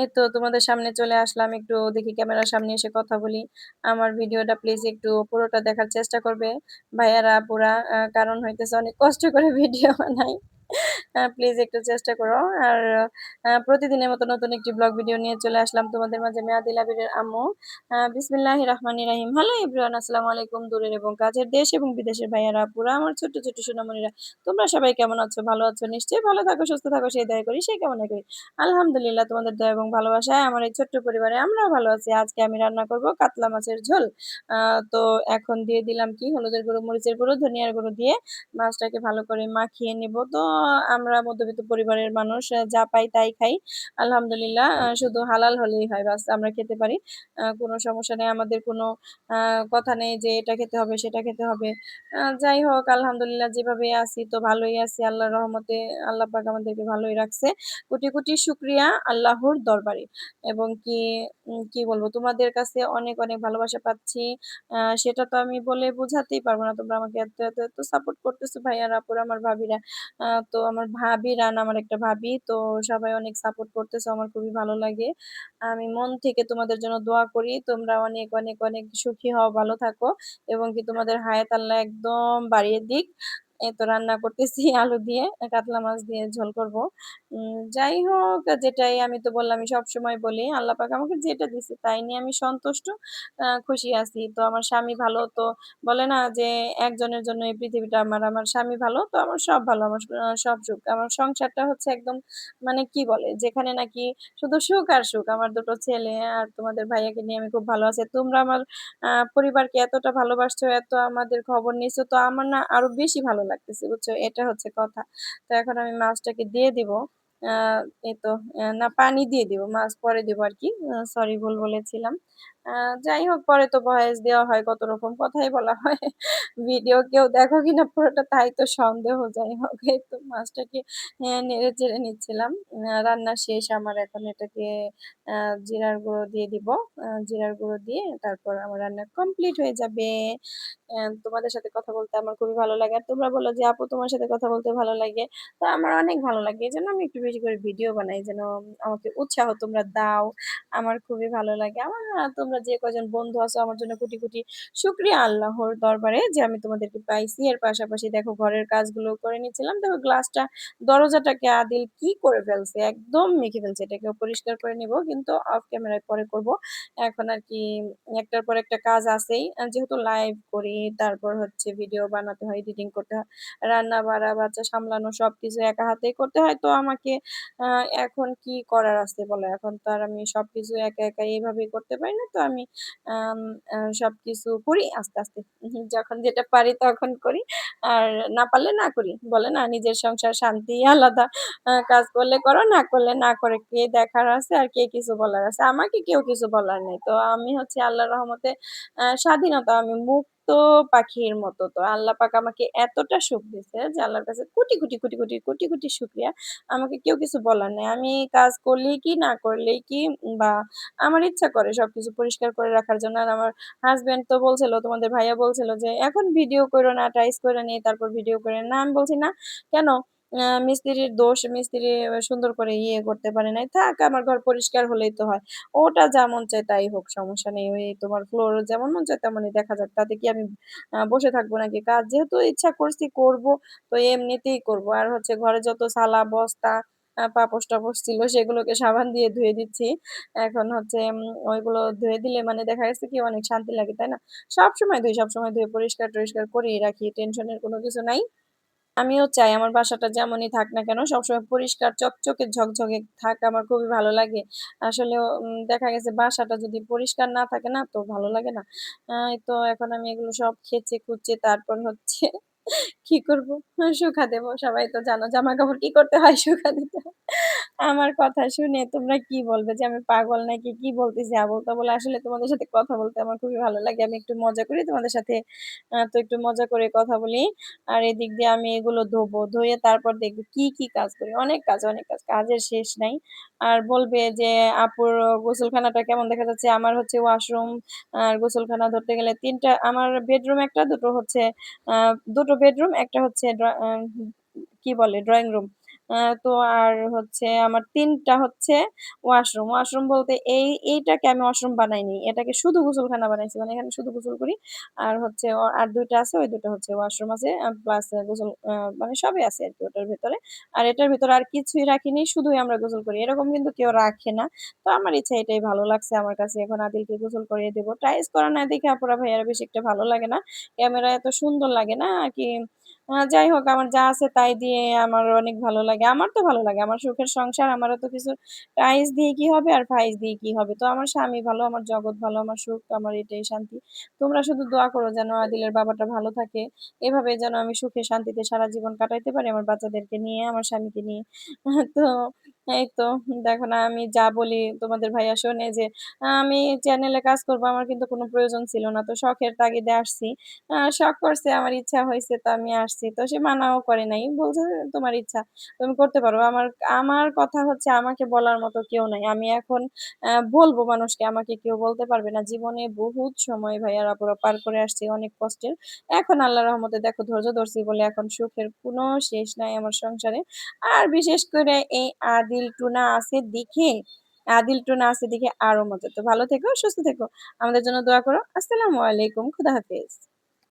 এই তো তোমাদের সামনে চলে আসলাম। একটু দেখি ক্যামেরার সামনে এসে কথা বলি। আমার ভিডিওটা প্লিজ একটু পুরোটা দেখার চেষ্টা করবে। ভাইয়ারা, পুরা কারণ হইতেছে অনেক কষ্ট করে ভিডিও বানাই। প্লিজ একটু চেষ্টা করো। আর প্রতিদিনের মতো নতুন একটি ব্লগ ভিডিও নিয়ে চলে আসলাম তোমাদের মাঝে মেয়াদি লাবিবের আম্মু। আ বিসমিল্লাহির রহমানির রহিম। হ্যালো এভরিওয়ান আসসালামু আলাইকুম। দূরের এবং কাছের দেশ এবং বিদেশের ভাইয়ারা, আপুরা, আমার ছোট্ট, ছোট্ট সোনামণিরা। তোমরা সবাই কেমন আছো? ভালো আছো নিশ্চয়ই? ভালো থাকো, সুস্থ থাকো সেই দোয়া করি, সেই কেমন করি। আলহামদুলিল্লাহ তোমাদের দোয়া এবং ভালোবাসায় আমার এই ছোট্ট পরিবারে আমরাও ভালো আছি। আজকে আমি রান্না করব কাতলা মাছের ঝোল। তো এখন দিয়ে দিলাম কি হলুদের গুঁড়ো, মরিচের গুঁড়ো, ধনিয়ার গুঁড়ো দিয়ে মাছটাকে ভালো করে মাখিয়ে নিব। তো আমরা মধ্যবিত্ত পরিবারের মানুষ যা পাই তাই খাই। আলহামদুলিল্লাহ শুধু হালাল হলেই হয় বাস আমরা খেতে পারি। কোনো সমস্যা নেই। আমাদের কোনো কথা নেই যে এটা খেতে হবে, সেটা খেতে হবে। যাই হোক আলহামদুলিল্লাহ যেভাবে আছি তো ভালোই আছি। আল্লাহর রহমতে আল্লাহ পাক আমাদেরকে ভালোই রাখছে। কোটি, কোটি শুক্রিয়া আল্লাহর দরবারে। এবং কি কি বলব তোমাদের কাছে অনেক, অনেক ভালোবাসা পাচ্ছি। সেটা তো আমি বলে বোঝাতেই পারব না। তোমরা আমাকে এত, এত, এত সাপোর্ট করতেছো ভাইয়ারা, আপুরা, আমার ভাবিরা। তো আমার ভাবি রান আমার একটা ভাবি। তো সবাই অনেক সাপোর্ট করতেছে আমার খুবই ভালো লাগে। আমি মন থেকে তোমাদের জন্য দোয়া করি। তোমরা অনেক, অনেক, অনেক সুখী হও, ভালো থাকো এবং কি তোমাদের হায়াত আল্লাহ একদম বাড়িয়ে দিক। এই তো রান্না করতেছি আলু দিয়ে, কাতলা মাছ দিয়ে ঝোল করব। যাই হোক যেটাই আমি তো বললামই সবসময় বলি আল্লাহ পাক আমাকে যেটা দিছে তাই নিয়ে আমি সন্তুষ্ট, খুশি আছি। তো আমার স্বামী ভালো তো বলে না যে একজনের জন্য এই পৃথিবীটা আমার। আমার স্বামী ভালো তো আমার সব ভালো। আমার সব সুখ। আমার সংসারটা হচ্ছে একদম মানে কি বলে যেখানে নাকি শুধু সুখ আর সুখ। আমার দুটো ছেলে আর তোমাদের ভাইয়াকে নিয়ে আমি খুব ভালো আছি। তোমরা আমার পরিবারকে এতটা ভালোবাসছো, এত আমাদের খবর নিছো তো আমার না আরও বেশি ভালো লাগতেছে, বুঝছ? এটা হচ্ছে কথা। তো এখন আমি মাছটাকে দিয়ে দিব। এই তো না, পানি দিয়ে দিব। মাছ পরে দিব আর কি সরি ভুল বলেছিলাম। যাই হোক, পরে তো ভয়েস দেওয়া হয়, কত রকম কথাই বলা হয়। ভিডিও কেউ দেখো কিনা পুরোটা তাই তো সন্দেহ। যাই হোক, এই তো মাছটাকে নেড়ে চেড়ে নিচ্ছিলাম। রান্না শেষ, আমার এখন এটাকে জিরার গুঁড়ো দিয়ে দিব। জিরার গুঁড়ো দিয়ে তারপর আমার রান্না কমপ্লিট হয়ে যাবে। তোমাদের সাথে কথা বলতে আমার খুবই ভালো লাগে। আর তোমরা বলো যে, আপু, তোমার সাথে কথা বলতে ভালো লাগে। তো আমার অনেক ভালো লাগে। এজন্য আমি একটু বেশি করে ভিডিও বানাই, যেন আমাকে উৎসাহ তোমরা দাও। আমার খুবই ভালো লাগে। আমার আ তোমরা যে কয়জন বন্ধু আছো আমার জন্য কোটি, কোটি শুকরিয়া আল্লাহর দরবারে যে আমি তোমাদেরকে পাইছি। এর পাশাপাশি দেখো ঘরের কাজগুলো করে নিচ্ছিলাম। দেখো গ্লাসটা দরজাটাকে আদিল কি করে ফেলছে, একদম মেখে ফেলছে। এটাকেও পরিষ্কার করে নিব। কিন্তু অফ ক্যামেরায় পরে করব। এখন আরকি একটার পর একটা কাজ আছেই। যেহেতু লাইভ করি, তারপর হচ্ছে ভিডিও বানাতে হয়, এডিটিং করতে হয়। রান্না-বাড়া, বাচ্চা সামলানো সবকিছু একা হাতেই করতে হয়। তো আমাকে এখন কি করার আছে বলো? এখন তো আর আমি সবকিছু একা, একা এভাবেই করতে পারি না। তো আমি সব কিছু করি আস্তে, আস্তে। যখন যেটা পারি তখন করি। আর না পারলে না করি। বলে না নিজের সংসার শান্তি আলাদা। কাজ করলে করো, না করলে না করে। কে দেখার আছে আর কে কিছু বলার আছে? আমাকে কেউ কিছু বলার নেই তো আমি হচ্ছে আল্লাহ রহমতে স্বাধীনতা আমি মুক্ত পাখির মতো। তো আল্লাহ পাক আমাকে এতটা সুখ দিছে যে আল্লাহর কাছে কোটি, কোটি, কোটি, কোটি, কোটি, কোটি শুকরিয়া। আমাকে কেউ কিছু বলার নেই আমি কাজ করলেই কি না করলেই কি বা আমার ইচ্ছা করে সবকিছু পরিষ্কার করে রাখার জন্য। আর আমার হাজব্যান্ড তো বলছিল তোমাদের ভাইয়া বলছিল যে, "এখন ভিডিও করো না, টাইস করে নিয়ে তারপর ভিডিও করে না আমি বলছি, "না, কেন? মিস্ত্রির দোষ, মিস্ত্রি সুন্দর করে ইয়ে করতে পারে নাই। থাক আমার ঘর পরিষ্কার হলেই তো হয়। ওটা যেমন চাই তাই হোক, সমস্যা নেই। ওই তোমার ফ্লোর যেমন মন চায় তেমনই দেখা যাক। তাতে কি আমি বসে থাকব নাকি? কাজ যেহেতু ইচ্ছা করছি করব, তো এমনিতেই করব। আর হচ্ছে ঘরে যত সালা, বস্তা, আ পাপোশ-টাপোশ ছিল সেগুলোকে সাবান দিয়ে ধুয়ে দিচ্ছি। এখন হচ্ছে ওইগুলো ধুয়ে দিলে মানে দেখা গেছে কি অনেক শান্তি লাগে, তাই না? সবসময় ধুই, সবসময় ধুয়ে পরিষ্কার-টরিষ্কার করেই রাখি। টেনশনের কোনো কিছু নাই। আমিও চাই আমার বাসাটা যেমনই থাক না কেন, সবসময় পরিষ্কার, চকচকে, ঝকঝকে থাক, আমার খুবই ভালো লাগে। আসলে দেখা গেছে বাসাটা যদি পরিষ্কার না থাকে না, তো ভালো লাগে না। তো এখন আমি এগুলো সব খেচে কুচে তারপর হচ্ছে কি করব শুকা দেব। সবাই তো জানো জামা কাপড় কি করতে হয়? শুকা দিতে। আমার কথা শুনে তোমরা কি বলবে যে আমি পাগল নাকি কি বলতেছি আবোল-তাবোল? আসলে তোমাদের সাথে কথা বলতে আমার খুবই ভালো লাগে। আমি একটু মজা করি তোমাদের সাথে। তো একটু মজা করে কথা বলি। আর এদিক দিয়ে আমি এগুলো ধোবো। ধুয়ে তারপর দেখবে কি, কি কাজ করি। অনেক কাজ, অনেক কাজ। কাজের শেষ নাই। আর বলবে যে আপুর গোসলখানাটা কেমন দেখা যাচ্ছে? আমার হচ্ছে ওয়াশরুম আর গোসলখানা ধরতে গেলে তিনটা আমার বেডরুম একটা, দুটো হচ্ছে দুটো বেডরুম, একটা হচ্ছে কি বলে? Drawing room. তো আর হচ্ছে আমার তিনটা হচ্ছে ওয়াশরুম। ওয়াশরুম বলতে এই এইটাকে আমি ওয়াশরুম বানাইনি। এটাকে শুধু গোসলখানা বানাইছি। মানে এখানে শুধু গোসল করি। আর হচ্ছে আর দুইটা আছে, ওই ২ টা হচ্ছে ওয়াশরুম আছে। প্লাস গোসল মানে সবই আছে আর কি ওটার ভেতরে। আর এটার ভেতরে আর কিছুই রাখিনি। শুধুই আমরা গোসল করি। এরকম কিন্তু কেউ রাখে না। তো আমার ইচ্ছা এটাই ভালো লাগছে আমার কাছে। এখন আদিলকে গোসল করিয়ে দেবো টাইস করা না দেখে আপুরা ভাইয়ারা বেশি একটা ভালো লাগে না। ক্যামেরা এত সুন্দর লাগে না আরকি। যাই হোক আমার যা আছে তাই দিয়ে আমার অনেক ভালো লাগে। আমার তো ভালো লাগে। আমার সুখের সংসার। আমারও তো কিছু প্রাইজ দিয়ে কি হবে আর ফাইজ দিয়ে কি হবে? তো আমার স্বামী ভালো, আমার জগৎ ভালো, আমার সুখ, আমার এটাই শান্তি। তোমরা শুধু দোয়া করো যেন আদিলের বাবাটা ভালো থাকে। এভাবে যেন আমি সুখে শান্তিতে সারা জীবন কাটাইতে পারি আমার বাচ্চাদেরকে নিয়ে, আমার স্বামীকে নিয়ে। তো এই তো দেখো না আমি যা বলি তোমাদের ভাইয়া শোনে যে আমি চ্যানেলে কাজ করব আমার কিন্তু কোনো প্রয়োজন ছিল না। তো শখের তাগিদে আসছি। শখ করছে আমার ইচ্ছা হয়েছে তো আমি আসছি। তো সে মানাও করে নাই। বলছে, "তোমার ইচ্ছা। তুমি করতে পারো।" আমার আমার কথা হচ্ছে আমাকে বলার মতো কেউ নাই। আমি এখন বলব মানুষকে, আমাকে কেউ বলতে পারবে না। জীবনে বহুত সময় ভাইয়ার আপুরা পার করে আসছি অনেক কষ্টের। এখন আল্লাহর রহমতে দেখো ধৈর্য ধরছি বলে এখন সুখের কোনো শেষ নাই আমার সংসারে। আর বিশেষ করে এই আদিল টুনা আছে দেখে, আদিল টুনা আছে দেখে আরও মজা। তো ভালো থেকো, সুস্থ থেকো। আমাদের জন্য দোয়া করো। আসসালামু আলাইকুম। খুদা হাফেজ।